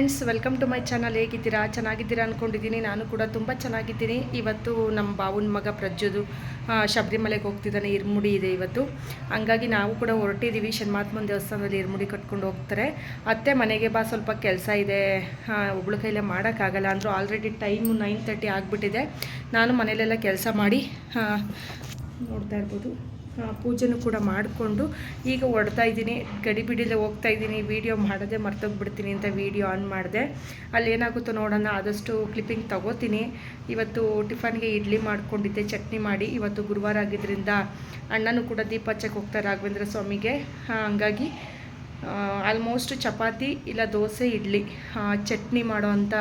Friends welcome to my channel ಹೇಗಿದ್ದೀರಾ? ಚೆನ್ನಾಗಿದ್ದೀರಾ ಅಂದ್ಕೊಂಡಿದ್ದೀನಿ ನಾನು ಕೂಡ ತುಂಬ ಚೆನ್ನಾಗಿದ್ದೀನಿ. ಇವತ್ತು ನಮ್ಮ ಬಾವುನ ಮಗ ಪ್ರಜ್ಜುದು ಶಬರಿಮಲೆಗೆ ಹೋಗ್ತಿದ್ದಾನೆ. ಇರ್ಮುಡಿ ಇದೆ ಇವತ್ತು. ಹಂಗಾಗಿ ನಾವು ಕೂಡ ಹೊರಟಿದ್ದೀವಿ ಶನ್ಮಾತ್ಮನ ದೇವಸ್ಥಾನದಲ್ಲಿ ಇರ್ಮುಡಿ ಕಟ್ಕೊಂಡು ಹೋಗ್ತಾರೆ. ಅತ್ತೆ ಮನೆಗೆ ಬಾ, ಸ್ವಲ್ಪ ಕೆಲಸ ಇದೆ. ಒಬ್ಳು ಕೈಲೇ ಮಾಡೋಕ್ಕಾಗಲ್ಲ ಅಂದರೂ ಆಲ್ರೆಡಿ ಟೈಮು ನೈನ್ ತರ್ಟಿ ಆಗಿಬಿಟ್ಟಿದೆ. ನಾನು ಮನೇಲೆಲ್ಲ ಕೆಲಸ ಮಾಡಿ ನೋಡ್ತಾ ಇರ್ಬೋದು. ಪೂಜೆನೂ ಕೂಡ ಮಾಡಿಕೊಂಡು ಈಗ ಹೊಡ್ತಾ ಇದ್ದೀನಿ. ಗಡಿಬಿಡಿಲೆ ಹೋಗ್ತಾ ಇದ್ದೀನಿ. ವೀಡಿಯೋ ಮಾಡೋದೆ ಮರ್ತೋಗ್ಬಿಡ್ತೀನಿ ಅಂತ ವೀಡಿಯೋ ಆನ್ ಮಾಡಿದೆ. ಅಲ್ಲಿ ಏನಾಗುತ್ತೋ ನೋಡೋಣ. ಆದಷ್ಟು ಕ್ಲಿಪ್ಪಿಂಗ್ ತಗೋತೀನಿ. ಇವತ್ತು ಟಿಫನ್ಗೆ ಇಡ್ಲಿ ಮಾಡ್ಕೊಂಡಿದ್ದೆ, ಚಟ್ನಿ ಮಾಡಿ. ಇವತ್ತು ಗುರುವಾರ ಆಗಿದ್ದರಿಂದ ಅಣ್ಣನೂ ಕೂಡ ದೀಪ ಹಚ್ಚಕ್ಕೆ ಹೋಗ್ತಾರೆ ರಾಘವೇಂದ್ರ ಸ್ವಾಮಿಗೆ. ಹಾಂ, ಹಂಗಾಗಿ ಆಲ್ಮೋಸ್ಟ್ ಚಪಾತಿ ಇಲ್ಲ ದೋಸೆ, ಇಡ್ಲಿ. ಚಟ್ನಿ ಮಾಡೋವಂಥ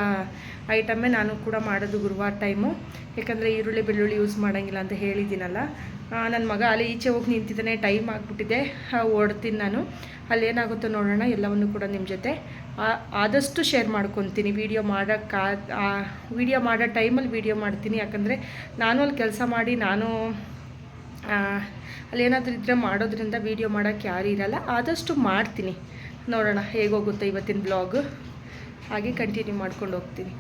ಐಟಮೇ ನಾನು ಕೂಡ ಮಾಡೋದು ಗುರುವಾರ ಟೈಮು ಯಾಕಂದರೆ ಈರುಳ್ಳಿ, ಬೆಳ್ಳುಳ್ಳಿ ಯೂಸ್ ಮಾಡೋಂಗಿಲ್ಲ ಅಂತ ಹೇಳಿದ್ದೀನಲ್ಲ. ನನ್ನ ಮಗ ಅಲ್ಲಿ ಈಚೆ ಹೋಗಿ ನಿಂತಿದ್ದಾನೆ ಟೈಮ್ ಆಗಿಬಿಟ್ಟಿದೆ. ಓಡ್ತೀನಿ ನಾನು. ಅಲ್ಲಿ ಏನಾಗುತ್ತೋ ನೋಡೋಣ, ಎಲ್ಲವನ್ನು ಕೂಡ ನಿಮ್ಮ ಜೊತೆ. ಆದಷ್ಟು ಶೇರ್ ಮಾಡ್ಕೊತೀನಿ. ವೀಡಿಯೋ ಮಾಡೋಕ್ಕೆ ವೀಡಿಯೋ ಮಾಡೋ ಟೈಮಲ್ಲಿ ವೀಡಿಯೋ ಮಾಡ್ತೀನಿ. ಯಾಕಂದರೆ ನಾನು ಅಲ್ಲಿ ಕೆಲಸ ಮಾಡಿ, ನಾನು ಆ, ಅಲ್ಲೇನಾದರೂ ಇದ್ದರೆ ಮಾಡೋದ್ರಿಂದ ವೀಡಿಯೋ ಮಾಡೋಕ್ಕೆ ಯಾರೂ ಇರಲ್ಲ. ಆದಷ್ಟು ಮಾಡ್ತೀನಿ. ನೋಡೋಣ ಹೇಗೋಗುತ್ತೆ ಇವತ್ತಿನ ಬ್ಲಾಗ್ ಹಾಗೆ ಕಂಟಿನ್ಯೂ ಮಾಡ್ಕೊಂಡು ಹೋಗ್ತೀನಿ.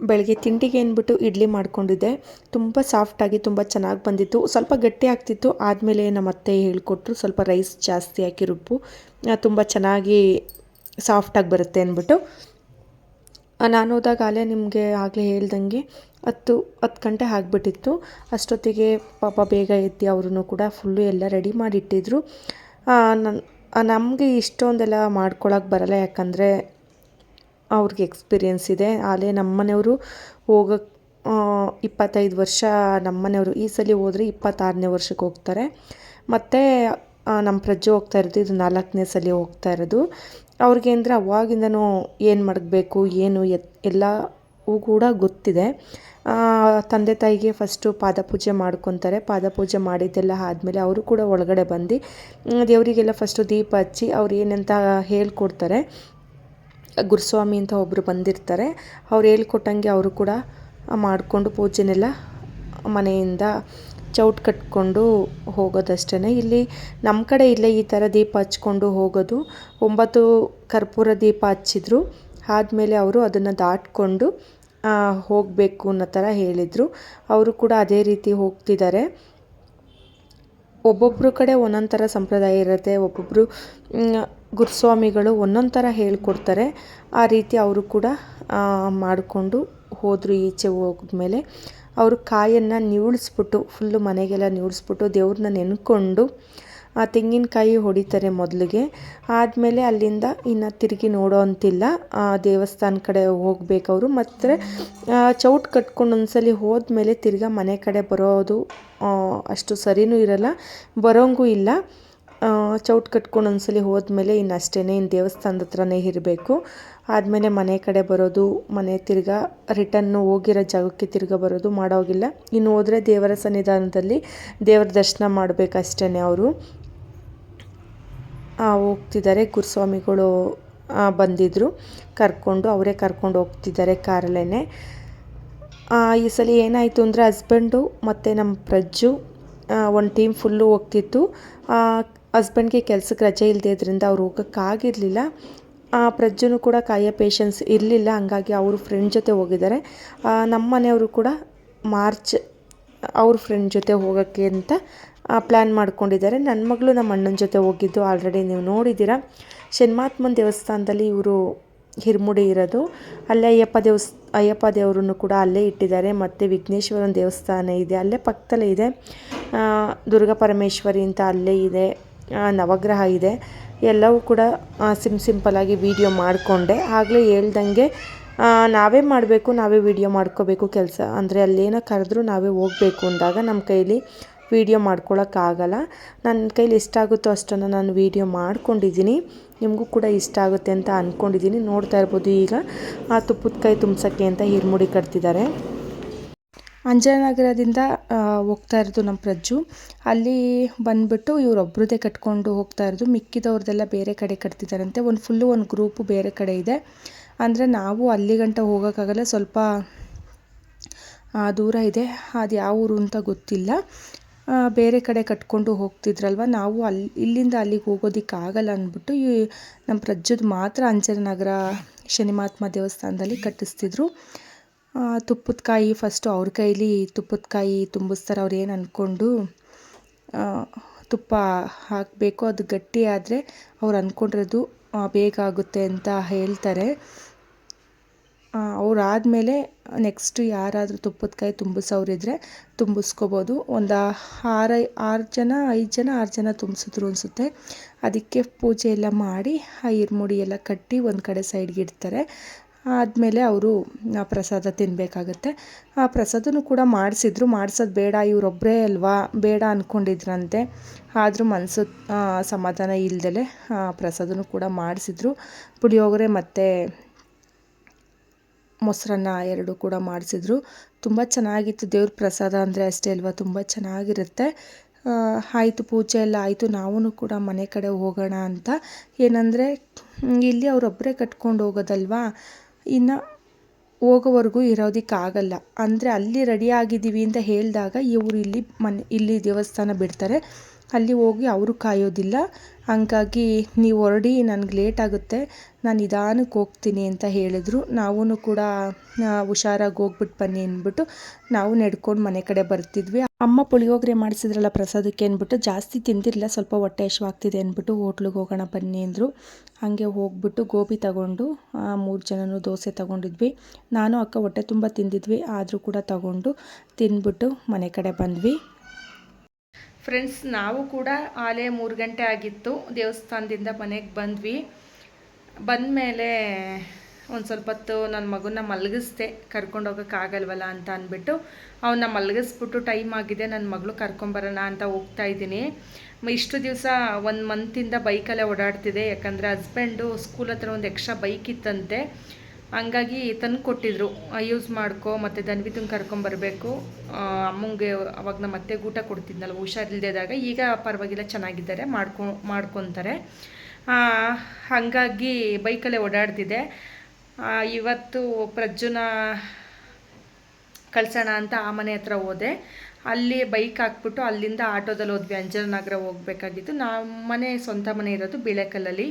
ಬೆಳಗ್ಗೆ ತಿಂಡಿಗೆ ಅಂದ್ಬಿಟ್ಟು ಇಡ್ಲಿ ಮಾಡ್ಕೊಂಡಿದ್ದೆ. ತುಂಬ ಸಾಫ್ಟಾಗಿ ತುಂಬ ಚೆನ್ನಾಗಿ ಬಂದಿತ್ತು. ಸ್ವಲ್ಪ ಗಟ್ಟಿ ಆಗ್ತಿತ್ತು. ಆದಮೇಲೆ ನಮ್ಮ ಅತ್ತೆ ಹೇಳಿಕೊಟ್ರು ಸ್ವಲ್ಪ ರೈಸ್ ಜಾಸ್ತಿ ಹಾಕಿ ರುಬ್ಬು. ತುಂಬ ಚೆನ್ನಾಗಿ ಸಾಫ್ಟಾಗಿ ಬರುತ್ತೆ ಅಂದ್ಬಿಟ್ಟು ನಾನು ಹೋದಾಗ ಅಲ್ಲೇ ನಿಮಗೆ ಆಗಲೇ ಹೇಳ್ದಂಗೆ ಹತ್ತು ಹತ್ತು ಗಂಟೆ ಆಗ್ಬಿಟ್ಟಿತ್ತು. ಅಷ್ಟೊತ್ತಿಗೆ ಪಾಪ ಬೇಗ ಎದ್ದು ಅವ್ರೂ ಕೂಡ ಫುಲ್ಲು ಎಲ್ಲ ರೆಡಿ ಮಾಡಿಟ್ಟಿದ್ರು. ನನ್ನ ನಮಗೆ ಇಷ್ಟೊಂದೆಲ್ಲ ಮಾಡ್ಕೊಳಕ್ಕೆ ಬರಲ್ಲ. ಯಾಕಂದರೆ ಅವ್ರಿಗೆ ಎಕ್ಸ್ಪೀರಿಯೆನ್ಸ್ ಇದೆ. ಆಲೇ ನಮ್ಮನೆಯವರು ಹೋಗಕ್ಕೆ ಇಪ್ಪತ್ತೈದು ವರ್ಷ ನಮ್ಮನೆಯವರು ಈ ಸಲ ಹೋದರೆ ಇಪ್ಪತ್ತಾರನೇ ವರ್ಷಕ್ಕೆ ಹೋಗ್ತಾರೆ. ಮತ್ತು ನಮ್ಮ ಪ್ರಜ್ಜೆ ಹೋಗ್ತಾ ಇರೋದು, ಇದು ನಾಲ್ಕನೇ ಸಲ ಹೋಗ್ತಾ ಇರೋದು. ಅವ್ರಿಗೆ ಅಂದರೆ ಅವಾಗಿಂದನೂ ಏನು ಮಾಡಬೇಕು, ಏನು ಎತ್, ಎಲ್ಲವೂ ಕೂಡ ಗೊತ್ತಿದೆ. ತಂದೆ ತಾಯಿಗೆ ಫಸ್ಟು ಪಾದಪೂಜೆ ಮಾಡ್ಕೊತಾರೆ. ಪಾದಪೂಜೆ ಮಾಡಿದ್ದೆಲ್ಲ ಆದಮೇಲೆ ಅವರು ಕೂಡ ಒಳಗಡೆ ಬಂದು ದೇವರಿಗೆಲ್ಲ ಫಸ್ಟು ದೀಪ ಹಚ್ಚಿ ಅವ್ರು ಏನಂತ ಹೇಳ್ಕೊಡ್ತಾರೆ. ಗುರುಸ್ವಾಮಿ ಅಂತ ಒಬ್ಬರು ಬಂದಿರ್ತಾರೆ. ಅವ್ರು ಹೇಳ್ಕೊಟ್ಟಂಗೆ ಅವರು ಕೂಡ ಮಾಡಿಕೊಂಡು ಪೂಜೆನೆಲ್ಲ ಮನೆಯಿಂದ ಚೌಟ್ ಕಟ್ಕೊಂಡು ಹೋಗೋದಷ್ಟೇ ಇಲ್ಲಿ ನಮ್ಮ ಕಡೆ ಇಲ್ಲೇ ಈ ಥರ ದೀಪ ಹಚ್ಕೊಂಡು ಹೋಗೋದು. ಒಂಬತ್ತು ಕರ್ಪೂರ ದೀಪ ಹಚ್ಚಿದ್ರು. ಆದಮೇಲೆ ಅವರು ಅದನ್ನು ದಾಟ್ಕೊಂಡು ಹೋಗಬೇಕು ಅನ್ನೋ ಥರ ಹೇಳಿದರು. ಅವರು ಕೂಡ ಅದೇ ರೀತಿ ಹೋಗ್ತಿದ್ದಾರೆ. ಒಬ್ಬೊಬ್ಬರು ಕಡೆ ಒಂದೊಂದು ಥರ ಸಂಪ್ರದಾಯ ಇರುತ್ತೆ. ಒಬ್ಬೊಬ್ಬರು ಗುರುಸ್ವಾಮಿಗಳು ಒಂದೊಂದು ಥರ ಹೇಳ್ಕೊಡ್ತಾರೆ. ಆ ರೀತಿ ಅವರು ಕೂಡ ಮಾಡಿಕೊಂಡು ಹೋದರು ಈಚೆ ಹೋದ್ಮೇಲೆ. ಅವರು ಕಾಯನ್ನು ನಿವುಳಿಸ್ಬಿಟ್ಟು ಫುಲ್ಲು ಮನೆಗೆಲ್ಲ ನಿವುಳಿಸ್ಬಿಟ್ಟು ದೇವ್ರನ್ನ ನೆನ್ಕೊಂಡು ಆ ತೆಂಗಿನಕಾಯಿ ಹೊಡಿತಾರೆ ಮೊದಲಿಗೆ. ಆದಮೇಲೆ ಅಲ್ಲಿಂದ ಇನ್ನು ತಿರುಗಿ ನೋಡೋ ಅಂತಿಲ್ಲ. ಆ ದೇವಸ್ಥಾನ ಕಡೆ ಹೋಗ್ಬೇಕು ಅವರು. ಮತ್ತು ಚೌಟ್ ಕಟ್ಕೊಂಡು ಒಂದ್ಸಲಿ ಹೋದ್ಮೇಲೆ ತಿರ್ಗಾ ಮನೆ ಕಡೆ ಬರೋದು ಅಷ್ಟು ಸರಿನೂ ಇರಲ್ಲ. ಬರೋಂಗೂ ಇಲ್ಲ. ಚೌಟ್ ಕಟ್ಕೊಂಡು ಒಂದ್ಸಲಿ ಹೋದ್ಮೇಲೆ ಇನ್ನು ಅಷ್ಟೇ ಇನ್ನು ದೇವಸ್ಥಾನದ ಹತ್ರನೇ ಇರಬೇಕು. ಆದಮೇಲೆ ಮನೆ ಕಡೆ ಬರೋದು, ಮನೆ ತಿರ್ಗಾ ರಿಟನ್ನು ಹೋಗಿರೋ ಜಾಗಕ್ಕೆ ತಿರ್ಗಾ ಬರೋದು ಮಾಡೋಗಿಲ್ಲ. ಇನ್ನು ಹೋದರೆ ದೇವರ ಸನ್ನಿಧಾನದಲ್ಲಿ ದೇವರ ದರ್ಶನ ಮಾಡಬೇಕಷ್ಟೇ ಅವರು. ಹೋಗ್ತಿದ್ದಾರೆ, ಗುರುಸ್ವಾಮಿಗಳು ಬಂದಿದ್ದರು ಕರ್ಕೊಂಡು, ಅವರೇ ಕರ್ಕೊಂಡು ಹೋಗ್ತಿದ್ದಾರೆ ಕಾರಲ್ಲೇ ಈ ಸಲ ಏನಾಯಿತು ಅಂದರೆ ಹಸ್ಬೆಂಡು ಮತ್ತು ನಮ್ಮ ಪ್ರಜ್ಜು ಒಂದು ಟೀಮ್ ಫುಲ್ಲು ಹೋಗ್ತಿತ್ತು. ಹಸ್ಬೆಂಡ್ಗೆ ಕೆಲ್ಸಕ್ಕೆ ರಜೆ ಇಲ್ಲದೆ ಇದ್ರಿಂದ ಅವ್ರು ಹೋಗೋಕ್ಕಾಗಿರಲಿಲ್ಲ. ಆ ಪ್ರಜ್ಜುನು ಕೂಡ ಕಾಯೋ ಪೇಷನ್ಸ್ ಇರಲಿಲ್ಲ. ಹಂಗಾಗಿ ಅವರು ಫ್ರೆಂಡ್ ಜೊತೆ ಹೋಗಿದ್ದಾರೆ. ನಮ್ಮ ಮನೆಯವರು ಕೂಡ ಮಾರ್ಚ್ ಅವ್ರ ಫ್ರೆಂಡ್ ಜೊತೆ ಹೋಗೋಕ್ಕೆ ಅಂತ ಪ್ಲ್ಯಾನ್ ಮಾಡ್ಕೊಂಡಿದ್ದಾರೆ. ನನ್ನ ಮಗಳು ನಮ್ಮ ಅಣ್ಣನ ಜೊತೆ ಹೋಗಿದ್ದು ಆಲ್ರೆಡಿ ನೀವು ನೋಡಿದ್ದೀರ. ಶನ್ಮಾತ್ಮನ ದೇವಸ್ಥಾನದಲ್ಲಿ ಇವರು ಹಿರ್ಮುಡಿ ಇರೋದು. ಅಲ್ಲೇ ಅಯ್ಯಪ್ಪ ದೇವಸ್, ಅಯ್ಯಪ್ಪ ದೇವರನ್ನು ಕೂಡ ಅಲ್ಲೇ ಇಟ್ಟಿದ್ದಾರೆ. ಮತ್ತು ವಿಘ್ನೇಶ್ವರನ ದೇವಸ್ಥಾನ ಇದೆ. ಅಲ್ಲೇ ಪಕ್ಕದಲ್ಲೇ ಇದೆ. ದುರ್ಗಾ ಪರಮೇಶ್ವರಿ ಅಂತ ಅಲ್ಲೇ ಇದೆ. ನವಗ್ರಹ ಇದೆ. ಎಲ್ಲವೂ ಕೂಡ ಸಿಂ ಸಿಮ್ ಸಿಂಪಲಾಗಿ ವೀಡಿಯೋ ಮಾಡಿಕೊಂಡೆ. ಆಗಲೇ ಹೇಳ್ದಂಗೆ ನಾವೇ ಮಾಡಬೇಕು, ನಾವೇ ವೀಡಿಯೋ ಮಾಡ್ಕೋಬೇಕು ಕೆಲಸ. ಅಂದರೆ ಅಲ್ಲೇನೋ ಕರೆದ್ರೂ ನಾವೇ ಹೋಗಬೇಕು ಅಂದಾಗ ನಮ್ಮ ಕೈಲಿ ವೀಡಿಯೋ ಮಾಡ್ಕೊಳಕ್ಕಾಗಲ್ಲ ನನ್ನ ಕೈಲಿ ಎಷ್ಟಾಗುತ್ತೋ ಅಷ್ಟನ್ನು ನಾನು ವೀಡಿಯೋ ಮಾಡ್ಕೊಂಡಿದ್ದೀನಿ. ನಿಮಗೂ ಕೂಡ ಇಷ್ಟ ಆಗುತ್ತೆ ಅಂತ ಅಂದ್ಕೊಂಡಿದ್ದೀನಿ ನೋಡ್ತಾ ಇರ್ಬೋದು ಈಗ. ಆ ತುಪ್ಪದ ಕೈ ತುಂಬ್ಸೋಕ್ಕೆ ಅಂತ ಹಿರ್ಮುಡಿ ಕಟ್ತಿದ್ದಾರೆ. ಅಂಜನಗರದಿಂದ ಹೋಗ್ತಾ ಇರೋದು ನಮ್ಮ ಪ್ರಜ್ಜು. ಅಲ್ಲಿ ಬಂದ್ಬಿಟ್ಟು ಇವರೊಬ್ರದ್ದೇ ಕಟ್ಕೊಂಡು ಹೋಗ್ತಾ ಇರೋದು. ಮಿಕ್ಕಿದವ್ರದ್ದೆಲ್ಲ ಬೇರೆ ಕಡೆ ಕಟ್ತಿದ್ದಾರಂತೆ. ಒಂದು ಫುಲ್ಲು ಒಂದು ಗ್ರೂಪು ಬೇರೆ ಕಡೆ ಇದೆ. ಅಂದರೆ ನಾವು ಅಲ್ಲಿ ಗಂಟ ಹೋಗೋಕ್ಕಾಗಲ್ಲ, ಸ್ವಲ್ಪ ದೂರ ಇದೆ. ಅದು ಯಾವ ಊರು ಅಂತ ಗೊತ್ತಿಲ್ಲ. ಬೇರೆ ಕಡೆ ಕಟ್ಕೊಂಡು ಹೋಗ್ತಿದ್ರಲ್ವ? ನಾವು ಅಲ್ಲಿ ಇಲ್ಲಿಂದ ಅಲ್ಲಿಗೆ ಹೋಗೋದಕ್ಕಾಗಲ್ಲ ಅಂದ್ಬಿಟ್ಟು ಈ, ನಮ್ಮ ಪ್ರಜ್ಜದ ಮಾತ್ರ ಅಂಜನನಗರ ಶನಿಮಾತ್ಮ ದೇವಸ್ಥಾನದಲ್ಲಿ ಕಟ್ಟಿಸ್ತಿದ್ರು. ತುಪ್ಪದ ಕಾಯಿ ಫಸ್ಟು ಅವ್ರ ಕೈಲಿ ತುಪ್ಪದ ಕಾಯಿ ತುಂಬಿಸ್ತಾರೆ, ಅವ್ರು ಏನು ಅಂದ್ಕೊಂಡು ತುಪ್ಪ ಹಾಕಬೇಕು, ಅದು ಗಟ್ಟಿ ಆದರೆ ಅವ್ರು ಅಂದ್ಕೊಂಡಿರೋದು ಬೇಗ ಆಗುತ್ತೆ ಅಂತ ಹೇಳ್ತಾರೆ. ಅವ್ರು ಆದಮೇಲೆ ನೆಕ್ಸ್ಟು ಯಾರಾದರೂ ತುಪ್ಪದ ಕಾಯಿ ತುಂಬಿಸೋರಿದ್ರೆ ತುಂಬಿಸ್ಕೋಬೋದು. ಒಂದು ಆರು ಆರು ಜನ, ಐದು ಜನ, ಆರು ಜನ ತುಂಬಿಸಿದ್ರು ಅನಿಸುತ್ತೆ. ಅದಕ್ಕೆ ಪೂಜೆ ಎಲ್ಲ ಮಾಡಿ, ಆ, ಇರ್ಮುಡಿ ಎಲ್ಲ ಕಟ್ಟಿ ಒಂದು ಕಡೆ ಸೈಡ್ಗೆ ಇಡ್ತಾರೆ. ಆದಮೇಲೆ ಅವರು ಆ ಪ್ರಸಾದ ತಿನ್ನಬೇಕಾಗತ್ತೆ ಆ ಪ್ರಸಾದನೂ ಕೂಡ ಮಾಡಿಸಿದ್ರು. ಮಾಡ್ಸೋದು ಬೇಡ ಇವರೊಬ್ಬರೇ ಅಲ್ವಾ? ಬೇಡ ಅಂದ್ಕೊಂಡಿದ್ರಂತೆ ಆದರೂ ಮನಸ್ಸು ಸಮಾಧಾನ ಇಲ್ದಲೆ ಪ್ರಸಾದನೂ ಕೂಡ ಮಾಡಿಸಿದ್ರು. ಪುಳಿಯೋಗರೆ ಮತ್ತು ಮೊಸರನ್ನ ಎರಡು ಕೂಡ ಮಾಡಿಸಿದ್ರು. ತುಂಬ ಚೆನ್ನಾಗಿತ್ತು ದೇವ್ರ ಪ್ರಸಾದ ಅಂದರೆ ಅಷ್ಟೇ ಅಲ್ವಾ? ತುಂಬ ಚೆನ್ನಾಗಿರುತ್ತೆ. ಆಯಿತು ಪೂಜೆ ಎಲ್ಲ ಆಯಿತು. ನಾವೂ ಕೂಡ ಮನೆ ಕಡೆ ಹೋಗೋಣ ಅಂತ. ಏನಂದರೆ, ಇಲ್ಲಿ ಅವರೊಬ್ಬರೇ ಕಟ್ಕೊಂಡು ಹೋಗೋದಲ್ವಾ? ಇನ್ನು ಹೋಗೋವರೆಗೂ ಇರೋದಕ್ಕಾಗಲ್ಲ. ಅಂದರೆ ಅಲ್ಲಿ ರೆಡಿ ಆಗಿದ್ದೀವಿ ಅಂತ ಹೇಳಿದಾಗ ಇವರು ಇಲ್ಲಿ ಮನೆ, ಇಲ್ಲಿ ದೇವಸ್ಥಾನ ಬಿಡ್ತಾರೆ. ಅಲ್ಲಿ ಹೋಗಿ ಅವರು ಕಾಯೋದಿಲ್ಲ. ಹಂಗಾಗಿ ನೀವು ಹೊರಡಿ, ನನಗೆ ಲೇಟ್ ಆಗುತ್ತೆ. ನಾನು ನಿಧಾನಕ್ಕೆ ಹೋಗ್ತೀನಿ ಅಂತ ಹೇಳಿದ್ರು. ನಾವೂ ಕೂಡ ಹುಷಾರಾಗಿ ಹೋಗ್ಬಿಟ್ಟು ಬನ್ನಿ ಅಂದ್ಬಿಟ್ಟು ನಾವು ನಡ್ಕೊಂಡು ಮನೆ ಕಡೆ ಬರ್ತಿದ್ವಿ. ಅಮ್ಮ ಪುಳಿಯೋಗರೆ ಮಾಡಿಸಿದ್ರಲ್ಲ ಪ್ರಸಾದಕ್ಕೆ ಅಂದ್ಬಿಟ್ಟು ಜಾಸ್ತಿ ತಿಂದಿರಲಿಲ್ಲ, ಸ್ವಲ್ಪ ಹೊಟ್ಟೆ ಹಶ್ವಾಗ್ತಿದೆ ಅಂದ್ಬಿಟ್ಟು ಹೋಟ್ಲಿಗೆ ಹೋಗೋಣ ಬನ್ನಿ ಅಂದರು. ಹಾಗೆ ಹೋಗ್ಬಿಟ್ಟು ಗೋಬಿ ತಗೊಂಡು ಮೂರು ಜನನೂ ದೋಸೆ ತಗೊಂಡಿದ್ವಿ. ನಾನು, ಅಕ್ಕ ಹೊಟ್ಟೆ ತುಂಬ ತಿಂದಿದ್ವಿ, ಆದರೂ ಕೂಡ ತಗೊಂಡು ತಿಂದ್ಬಿಟ್ಟು ಮನೆ ಕಡೆ ಬಂದ್ವಿ. ಫ್ರೆಂಡ್ಸ್ ನಾವು ಕೂಡ ಆಲೇ ಮೂರು ಗಂಟೆ ಆಗಿತ್ತು. ದೇವಸ್ಥಾನದಿಂದ ಮನೆಗೆ ಬಂದ್ವಿ. ಬಂದಮೇಲೆ ಒಂದು ಸ್ವಲ್ಪ ಹೊತ್ತು ನನ್ನ ಮಗನ ಮಲಗಿಸ್ದೆ. ಕರ್ಕೊಂಡು ಹೋಗೋಕ್ಕಾಗಲ್ವಲ್ಲ ಅಂತ ಅಂದ್ಬಿಟ್ಟು ಅವನ್ನ ಮಲಗಿಸ್ಬಿಟ್ಟು ಟೈಮ್ ಆಗಿದೆ. ನನ್ನ ಮಗಳು ಕರ್ಕೊಂಬರೋಣ ಅಂತ ಹೋಗ್ತಾ ಇದ್ದೀನಿ. ಇಷ್ಟು ದಿವಸ ಒಂದು ಮಂತಿಂದ ಬೈಕಲ್ಲೇ ಓಡಾಡ್ತಿದೆ. ಯಾಕಂದರೆ ಹಸ್ಬೆಂಡು ಸ್ಕೂಲ್ ಹತ್ರ ಒಂದು ಎಕ್ಸ್ಟ್ರಾ ಬೈಕ್ ಇತ್ತಂತೆ. ಹಂಗಾಗಿ ತಂದು ಕೊಟ್ಟಿದ್ರು. ಯೂಸ್ ಮಾಡ್ಕೊ, ಮತ್ತು ದನ್ವಿತನ್ ಕರ್ಕೊಂಬರ್ಬೇಕು ಅಮ್ಮಂಗೆ ಅವಾಗ ನಮ್ಮ ಅತ್ತೆ ಊಟ ಕೊಡ್ತಿದ್ನಲ್ಲ ಹುಷಾರಿಲ್ದೇದಾಗ ಈಗ ಪರವಾಗಿಲ್ಲ, ಚೆನ್ನಾಗಿದ್ದಾರೆ, ಮಾಡ್ಕೊ, ಮಾಡ್ಕೊತಾರೆ. ಹಾಗಾಗಿ ಬೈಕಲ್ಲೇ ಓಡಾಡ್ತಿದ್ದೆ. ಇವತ್ತು ಪ್ರಜ್ಜುನ ಕಳ್ಸೋಣ ಅಂತ ಆ ಮನೆ ಹತ್ರ ಹೋದೆ. ಅಲ್ಲಿ ಬೈಕ್ ಹಾಕ್ಬಿಟ್ಟು ಅಲ್ಲಿಂದ ಆಟೋದಲ್ಲಿ ಹೋದ್ವಿ. ಅಂಜನನಗರ ಹೋಗಬೇಕಾಗಿತ್ತು. ನಮ್ಮ ಮನೆ, ಸ್ವಂತ ಮನೆ ಇರೋದು ಬಿಳೆಕಲ್ಲಲ್ಲಿ.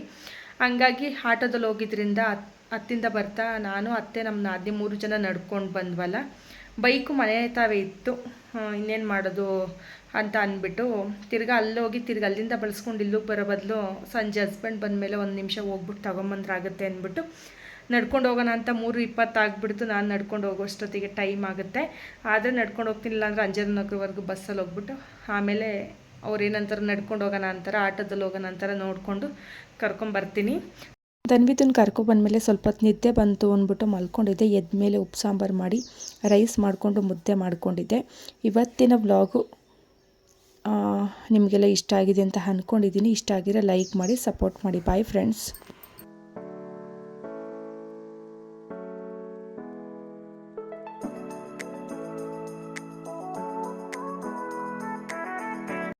ಹಂಗಾಗಿ ಆಟೋದಲ್ಲಿ ಹೋಗಿದ್ರಿಂದ ಹತ್- ಹತ್ತಿಂದ ಬರ್ತಾ ನಾನು, ಅತ್ತೆ ನಮ್ಮ ನಾದಿನಿ ಮೂರು ಜನ ನಡ್ಕೊಂಡು ಬಂದ್ವಲ್ಲ. ಬೈಕು ಮನೆ ತಾವೇ ಇತ್ತು. ಇನ್ನೇನು ಮಾಡೋದು ಅಂತ ಅಂದ್ಬಿಟ್ಟು ತಿರ್ಗಾ ಅಲ್ಲೋಗಿ ತಿರ್ಗಿ ಅಲ್ಲಿಂದ ಬಳಸ್ಕೊಂಡು ಇಲ್ಲಿಗೆ ಬರೋ ಬದಲು ಸಂಜೆ ಹಸ್ಬೆಂಡ್ ಬಂದಮೇಲೆ ಒಂದು ನಿಮಿಷ ಹೋಗ್ಬಿಟ್ಟು ತಗೊಂಬಂದ್ರಾಗುತ್ತೆ ಅಂದ್ಬಿಟ್ಟು ನಡ್ಕೊಂಡು ಹೋಗೋಣ ಅಂತ ಮೂರು ಇಪ್ಪತ್ತು ಆಗ್ಬಿಡ್ತು. ನಾನು ನಡ್ಕೊಂಡು ಹೋಗೋಷ್ಟೊತ್ತಿಗೆ ಟೈಮ್ ಆಗುತ್ತೆ. ಆದರೆ ನಡ್ಕೊಂಡು ಹೋಗ್ತಿಲ್ಲ ಅಂದರೆ ಅಂಜನನಗರವರೆಗೂ ಬಸ್ಸಲ್ಲಿ ಹೋಗ್ಬಿಟ್ಟು ಆಮೇಲೆ ಅವ್ರು ಏನಂತಾರೆ ನಡ್ಕೊಂಡು ಹೋಗೋಣ ಅಂತಾರೆ ಆಟೋದಲ್ಲಿ ಹೋಗೋಣ ಅಂತಾರೆ ನೋಡಿಕೊಂಡು ಕರ್ಕೊಂಬರ್ತೀನಿ. ಧನ್ವಿತನ ಕರ್ಕೊಬಂದ್ಮೇಲೆ ಸ್ವಲ್ಪ ಹೊತ್ತು ನಿದ್ದೆ ಬಂತು ಅಂದ್ಬಿಟ್ಟು ಮಲ್ಕೊಂಡಿದ್ದೆ. ಎದ್ದ ಮೇಲೆ ಉಪ್ಪು ಸಾಂಬಾರು ಮಾಡಿ ರೈಸ್ ಮಾಡಿಕೊಂಡು ಮುದ್ದೆ ಮಾಡಿಕೊಂಡಿದ್ದೆ. ಇವತ್ತಿನ ಬ್ಲಾಗು ನಿಮಗೆಲ್ಲ ಇಷ್ಟ ಆಗಿದೆ ಅಂತ ಅಂದ್ಕೊಂಡಿದ್ದೀನಿ ಇಷ್ಟ ಆಗಿದ್ರೆ ಲೈಕ್ ಮಾಡಿ, ಸಪೋರ್ಟ್ ಮಾಡಿ. Bye friends